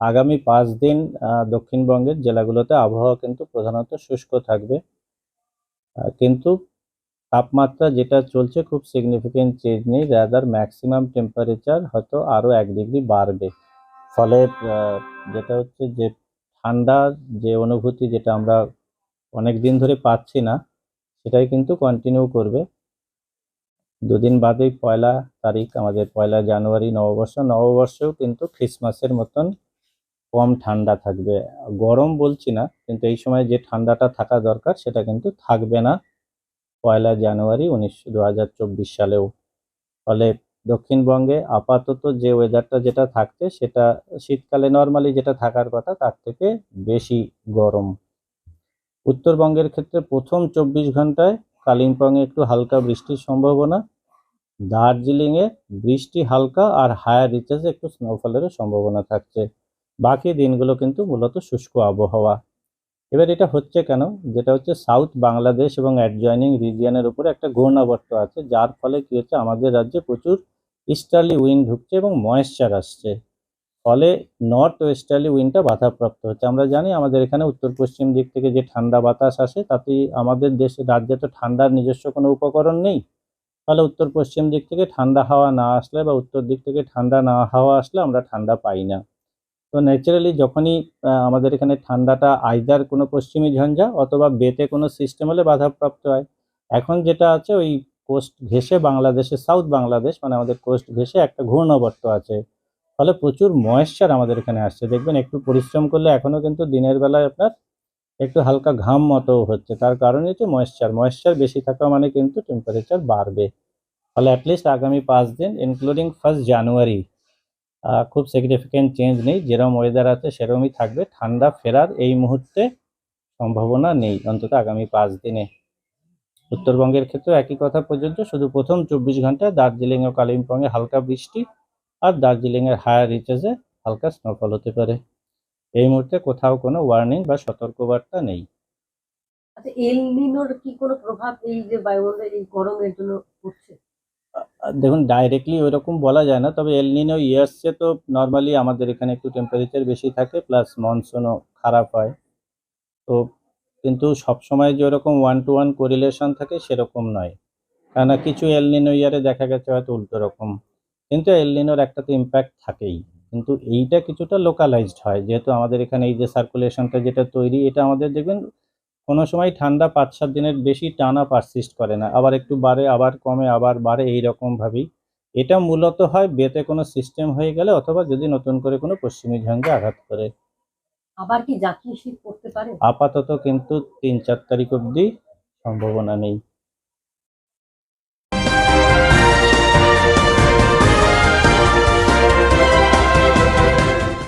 আগামী পাঁচ দিন দক্ষিণবঙ্গের জেলাগুলোতে আবহাওয়া কিন্তু প্রধানত শুষ্ক থাকবে। কিন্তু তাপমাত্রা যেটা চলছে খুব সিগনিফিকেন্ট চেঞ্জ নেই রাদার ম্যাক্সিমাম টেম্পারেচার হয়তো আরও এক ডিগ্রি বাড়বে। ফলে যেটা হচ্ছে যে ঠান্ডার যে অনুভূতি যেটা আমরা অনেক দিন ধরে পাচ্ছি না, সেটাই কিন্তু কন্টিনিউ করবে। দুদিন বাদেই পয়লা তারিখ, আমাদের পয়লা জানুয়ারি, নববর্ষ। নববর্ষেও কিন্তু খ্রিসমাসের মতন কম ঠান্ডা থাকবে। গরম বলছি না, কিন্তু এই সময় যে ঠান্ডাটা থাকা দরকার সেটা কিন্তু থাকবে না। পয়লা জানুয়ারি উনিশশো দু সালেও। ফলে দক্ষিণবঙ্গে আপাতত যে ওয়েদারটা যেটা থাকছে সেটা শীতকালে নর্মালি যেটা থাকার কথা তার থেকে বেশি গরম। উত্তরবঙ্গের ক্ষেত্রে প্রথম চব্বিশ ঘন্টায় কালিম্পংয়ে একটু হালকা বৃষ্টির সম্ভাবনা। দার্জিলিংয়ে বৃষ্টি হালকা আর হায়ার রিচেসে একটু স্নোফলেরও সম্ভাবনা থাকছে। বাকি দিনগুলো কিন্তু মূলত শুষ্ক আবহাওয়া। এবার এটা হচ্ছে কেন? যেটা হচ্ছে সাউথ বাংলাদেশ এবং অ্যাডজয়নিং রিজিয়নের উপরে একটা ঘূর্ণাবর্ত আছে, যার ফলে কি হচ্ছে? আমাদের রাজ্যে প্রচুর ইস্টার্লি উইন্ড ঢুকছে এবং ময়েশ্চার আসছে। ফলে নর্থ ওয়েস্টার্লি উইন্ডটা বাধাপ্রাপ্ত হচ্ছে। আমরা জানি আমাদের এখানে উত্তর পশ্চিম দিক থেকে যে ঠান্ডা বাতাস আসে, তাতে আমাদের দেশে রাজ্যে তো ঠান্ডার নিজস্ব কোনো উপকরণ নেই। ফলে উত্তর পশ্চিম দিক থেকে ঠান্ডা হাওয়া না আসলে বা উত্তর দিক থেকে ঠান্ডা না হাওয়া আসলে আমরা ঠান্ডা পাই না। তো ন্যাচারালি যখনই আমাদের এখানে ঠান্ডাটা আইদার কোনো পশ্চিমী ঝঞ্ঝা অথবা বেতে কোনো সিস্টেম হলে বাধাপ্রাপ্ত হয়। এখন যেটা আছে ওই কোস্ট ঘেঁষে বাংলাদেশে সাউথ বাংলাদেশ মানে আমাদের কোস্ট ঘেঁষে একটা ঘূর্ণাবর্ত আছে। ফলে প্রচুর ময়েশ্চার আমাদের এখানে আসছে। দেখবেন একটু পরিশ্রম করলে এখনও কিন্তু দিনের বেলায় আপনার একটু হালকা ঘাম মতো হচ্ছে। তার কারণ হচ্ছে ময়েশ্চার ময়েশ্চার বেশি থাকা মানে কিন্তু টেম্পারেচার বাড়বে। ফলে অ্যাটলিস্ট আগামী পাঁচ দিন ইনক্লুডিং ফার্স্ট জানুয়ারি খুব সিগনিফিকেন্ট চেঞ্জ নেই। যেরকম ওয়েদার আছে সেরকমই থাকবে। ঠান্ডা ফেরার এই মুহূর্তে সম্ভাবনা নেই, অন্তত আগামী পাঁচ দিনে। উত্তরবঙ্গের ক্ষেত্রে একই কথা প্রযোজ্য। শুধু প্রথম চব্বিশ ঘন্টায় দার্জিলিং ও কালিম্পংয়ে হালকা বৃষ্টি আর দার্জিলিংয়ের হায়ার রিচেসে হালকা স্নোফল হতে পারে। এই মুহূর্তে কোথাও কোনো ওয়ার্নিং বা সতর্কবার্তা নেই। আচ্ছা এল নিনোর কি কোনো প্রভাব এই যে বায়ুমণ্ডলের এই গরমের জন্য পড়ছে? দেখুন ডাইরেক্টলি ওইরকম বলা যায় না, তবে এলনিনো ইয়ার্সে তো নর্মালি আমাদের এখানে একটু টেম্পারেচার বেশি থাকে প্লাস মনসুনও খারাপ হয়। তো কিন্তু সবসময় যে ওরকম ওয়ান টু ওয়ান কোরিলেশন থাকে, সেরকম নয়। কেননা কিছু এলনিনো ইয়ারে দেখা গেছে হয়তো উল্টো রকম। কিন্তু এলনিনোর একটা তো ইম্প্যাক্ট থাকেই। কিন্তু এইটা কিছুটা লোকালাইজড হয়, যেহেতু আমাদের এখানে এই যে সার্কুলেশনটা যেটা তৈরি, এটা আমাদের দেখবেন কোনো সময় ঠান্ডা পাঁচ সাত দিনের বেশি টানা পারসিস্ট করে না। আবার একটু বাড়ে আবার কমে আবার বাড়ে এই রকম ভাবেই। এটা মূলত হয় বেতে কোনো সিস্টেম হয়ে গেলে অথবা যদি নতুন করে কোনো পশ্চিমী ঝঞ্ঝা আঘাত করে। আবার কি জাতীয় শীত পড়তে পারে? আপাতত কিন্তু তিন চার তারিখ অবধি সম্ভাবনা নেই।